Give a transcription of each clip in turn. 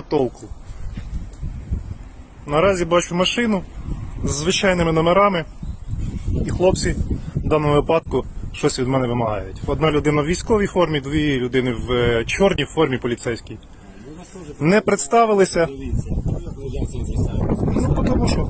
толку. Наразі бачу машину з звичайними номерами, і хлопці в даному випадку щось від мене вимагають. Одна людина в військовій формі, дві людини в е, чорній формі поліцейській. Не представилися. Представити? Ну, тому що,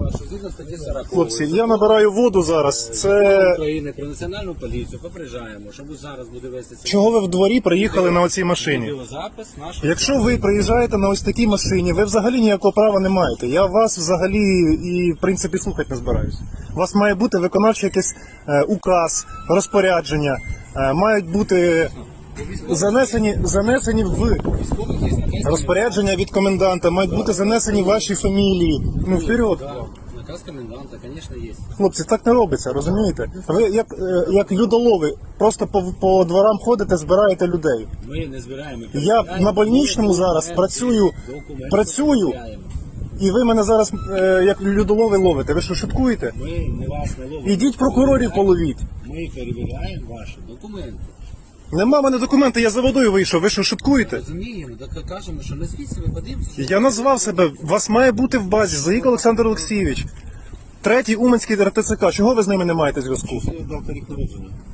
Вашу згідно статті 40 хлопці, я набираю воду зараз. Це України про національну поліцію попереджаємо, що зараз буде вести чого ви в дворі приїхали на оцій машині? відеозапис нашого Якщо ви приїжджаєте на ось такій машині, ви взагалі ніякого права не маєте. Я вас взагалі і в принципі слухати не збираюсь. У вас має бути виконавчий якийсь е, указ, розпорядження, е, мають бути занесені, занесені в розпорядження від коменданта, мають бути занесені ваші фамілії. Ну вперед. Наказ коменданта, звісно, є. Хлопці, так не робиться, розумієте? Ви як, е, як людолови, просто по, по дворам ходите, збираєте людей. Ми не збираємо. Я на больничному зараз працюю, працюю. І ви мене зараз е, як людолови ловите. Ви що шуткуєте? Ми не вас не ловимо. Ідіть прокурорів половіть. Ми перевіряємо ваші документи. Нема в мене документи, я за водою вийшов. Ви що шуткуєте? Розуміємо, так кажемо, що ми звідси що Я назвав себе, вас має бути в базі. Заїк Олександр Олексійович. Третій Уманський РТЦК. Чого ви з ними не маєте зв'язку?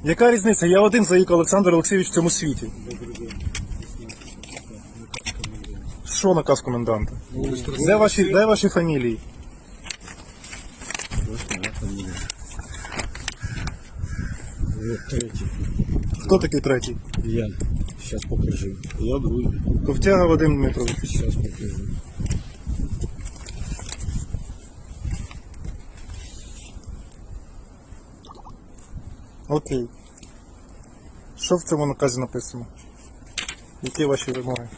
Яка різниця? Я один Заїк Олександр Олексійович в цьому світі. Що наказ коменданта? Де ваші, де ваші фамілії? Третій. Хто такий третій? Я. Зараз покажу. Я другий. Ковтяга Вадим Дмитрович. Зараз покажу. Окей. Що в цьому наказі написано? Які ваші вимоги?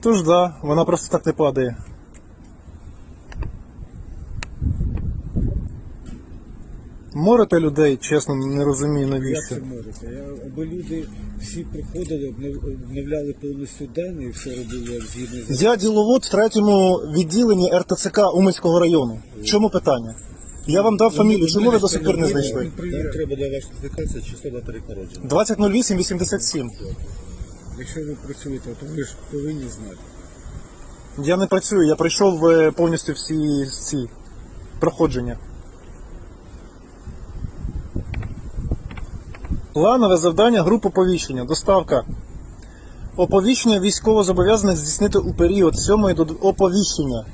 Тож да, вона просто так не падає. Морите людей, чесно, не розумію Як навіщо. це можете? Я- Аби люди всі приходили, обнов- обновляли повністю дані і все робили як згідно з Я діловод в третьому відділенні РТЦК Уманського району. В чому питання? Я вам дав фамілію, чому ви до сих пір не знайшли? Нам треба для вашої ідентифікації число до тариф народження. 200887. Якщо ви працюєте, то ви ж повинні знати. Я не працюю, я пройшов е, повністю всі ці проходження. Планове завдання груп оповіщення. Доставка. Оповіщення військовозобов'язаних здійснити у період 7 до оповіщення.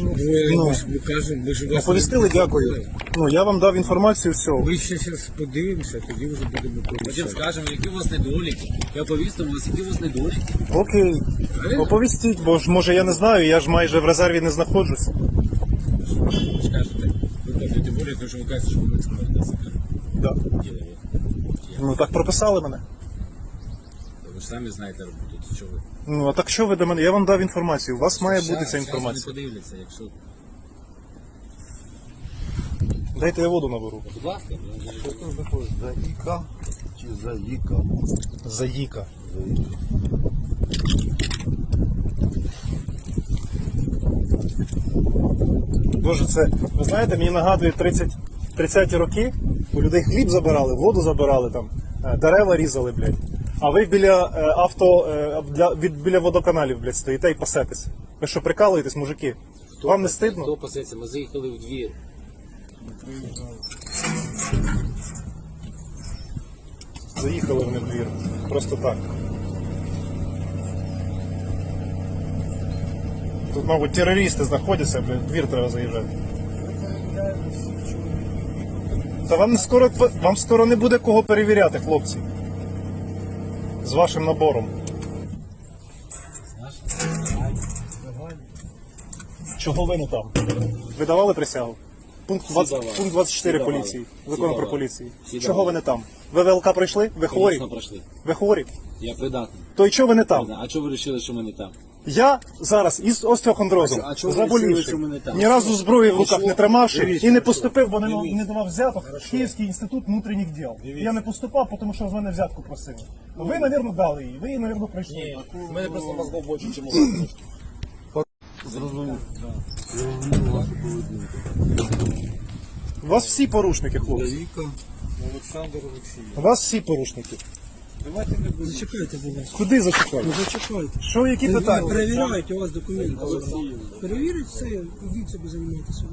Ну, Ну. ми ж ми кажемо, ми ж вас Оповістили, не дякую. Ну, я вам дав інформацію, все. Ми ще зараз подивимося, тоді вже будемо Потім повищати. скажемо, які у вас недоліки. Я повістимо вас, які у вас недоліки. Окей. Правильно? Оповістіть, бо ж може я не знаю, я ж майже в резерві не знаходжусь. Ви ж кажете, ви кажете волі, тому що ви кажете, що ви експерт. Да. Ну так прописали мене. Ви ж самі знаєте роботу, що ви. Ну а так що ви до мене? Я вам дав інформацію. У вас має бути ця щас інформація. вони подивляться, якщо... Дайте я воду наберу. Будь ласка, ви ж- Заїка чи заїка? заїка? Заїка. Боже, це, ви знаєте, мені нагадує 30, 30-ті роки, у людей хліб забирали, воду забирали, там, е, дерева різали, блядь. А ви біля е, авто, е, для, від, біля водоканалів, блядь, стоїте і пасетесь. Ви що, прикалуєтесь, мужики? Вам не стидно? Хто пасеться? Ми заїхали в двір. Заїхали вони в двір. Просто так. Тут, мабуть, терористи знаходяться, блядь, в двір треба заїжджати. Та вам не скоро вам скоро не буде кого перевіряти, хлопці. З вашим набором. Чого ви не там? Ви давали присягу? Пункт, 20, пункт 24 Всі давали. поліції. Всі Закон про давали. поліцію. Всі Чого давали. ви не там? Ви ВЛК пройшли? Ви хворі? Пройшли. Ви хворі? Я придатний. То й чого ви не там? А чого ви вирішили, що ми не там? Я зараз із остеохондрозом, А ви вирішили, заболівши, що ми там? ні разу зброї в Ну руках не тримавши і не поступив, бо не, не давав взяток в Київський інститут внутрішніх діл. Я не поступав, тому що з мене взятку просили. Ви, мабуть, дали її, ви її, мабуть, пройшли. У мене просто мозгов більше, ніж у вас. У вас всі порушники, хлопці. Олександр Олексійович. У вас всі порушники. Давайте не будемо. Зачекайте, будь ласка. Куди зачекати? Ну, зачекайте. Що, які питання? Перевіряють у вас документи. Перевірять все, ідіть собі займайтеся.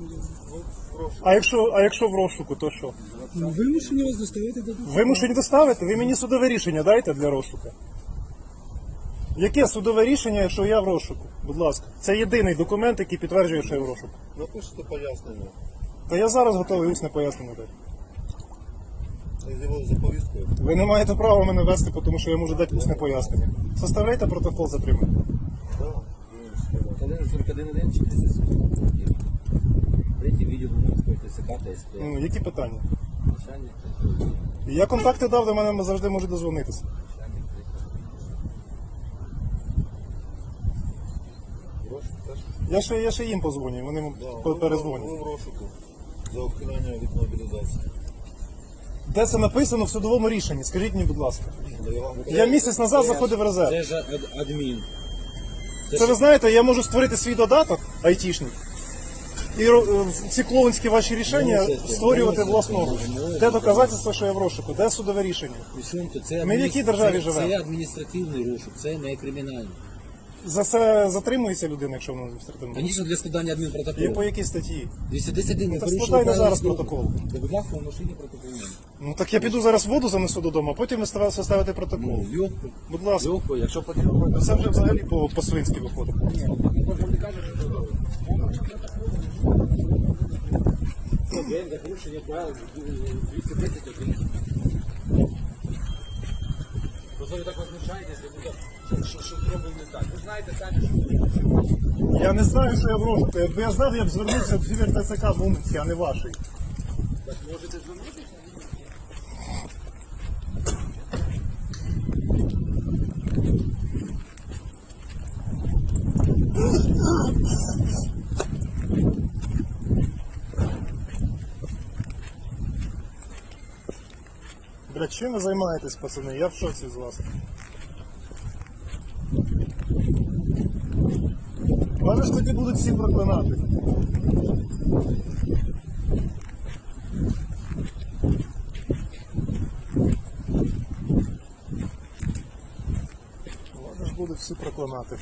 А якщо, а якщо в розшуку, то що? Ну, Вимушені вас доставити до Вимушені доставити? Ви мені судове рішення дайте для розшуку. Яке судове рішення, якщо я в розшуку? Будь ласка. Це єдиний документ, який підтверджує, що я в розшуку. Напишете пояснення. Та я зараз готовий усне пояснення дати. Я з'явив за повісткою. Ви не маєте права мене вести, тому що я можу дати усне пояснення. Составляйте протокол затримання. Коли 41 чи 30 Третій відділ Луганської ТСК та СП. Ну, які питання? Начальник. Я контакти дав, до мене завжди можуть дозвонитися. Я ще, я ще їм позвоню, вони Ви- перезвонять. Ви в розшуку. За ухиляння від мобілізації. Де це написано в судовому рішенні? Скажіть мені, будь ласка. Ну, я місяць назад заходив в резерв. Це ж ад- адмін. Це ви знаєте, я можу створити свій додаток айтішник і ро- е, ці клоунські ваші рішення створювати власноруч. Де доказательство, що я в розшуку? Де судове рішення? Причому це Ми в якій державі це- живемо? Це адміністративний розшук, це не кримінальний. За це затримується людина, якщо вона адміністративна? Звісно, для складання І по якій статті? 210 не Так складайте правила зараз протокол. Будь ласка, в машині протокол. Ну так я піду зараз воду занесу додому, а потім ви став- составите протокол. Ну, легко. Будь ласка. Легко, якщо потрібно. Ну, Це вже взагалі по, по свинськи виходить. День за порушення правил 210 один. Ви так визначаєтесь, що, що зроблено не так. Ви знаєте самі, що ви Я не знаю, що я в розшуку. Якби я знав, я б звернувся в філір ТЦК Бумський, а не ваший. можете звернутися. Блядь, чим ви займаєтесь, пацани? Я в шоці з вас. Вас ж тоді будуть всі проклинати. Ж будуть всі проклинати.